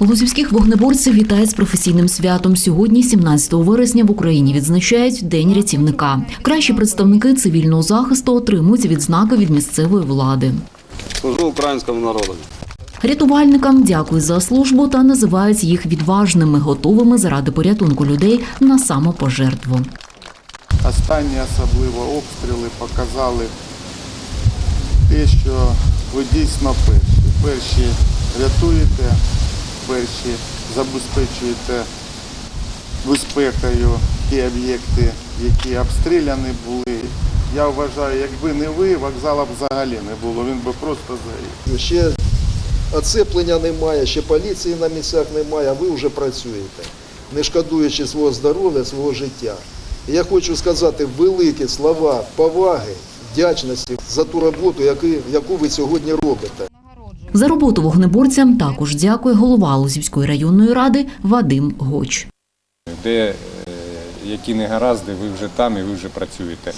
Лузівських вогнеборців вітають з професійним святом. Сьогодні, 17 вересня, в Україні відзначають День рятівника. Кращі представники цивільного захисту отримують відзнаки від місцевої влади. Служу українському народу. Рятувальникам дякують за службу та називають їх відважними, готовими заради порятунку людей на самопожертву. Останні особливо обстріли показали те, що ви дійсно перші. Перші рятуєте, перші забезпечуєте безпекою ті об'єкти, які обстріляні були. Я вважаю, якби не ви, вокзала б взагалі не було, він би просто згорів. Ще оцеплення немає, ще поліції на місцях немає, а ви вже працюєте, не шкодуючи свого здоров'я, свого життя. Я хочу сказати великі слова поваги, вдячності за ту роботу, яку ви сьогодні робите. За роботу вогнеборцям також дякує голова Лузівської районної ради Вадим Гоч. де е, які негаразди, ви вже там і ви вже працюєте.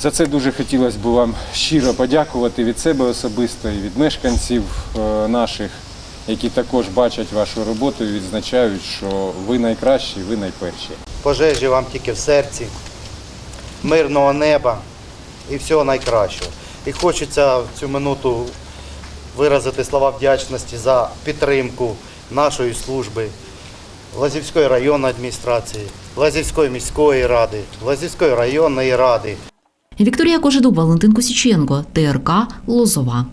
За це дуже хотілося б вам щиро подякувати від себе особисто і від мешканців е, наших, які також бачать вашу роботу і відзначають, що ви найкращі, ви найперші. пожежі вам тільки в серці, мирного неба і всього найкращого. І хочеться в цю минуту виразити слова вдячності за підтримку нашої служби, Лазівської районної адміністрації, Лазівської міської ради, Лазівської районної ради. Вікторія Кожедуб, Валентин Косіченко, ТРК Лозова.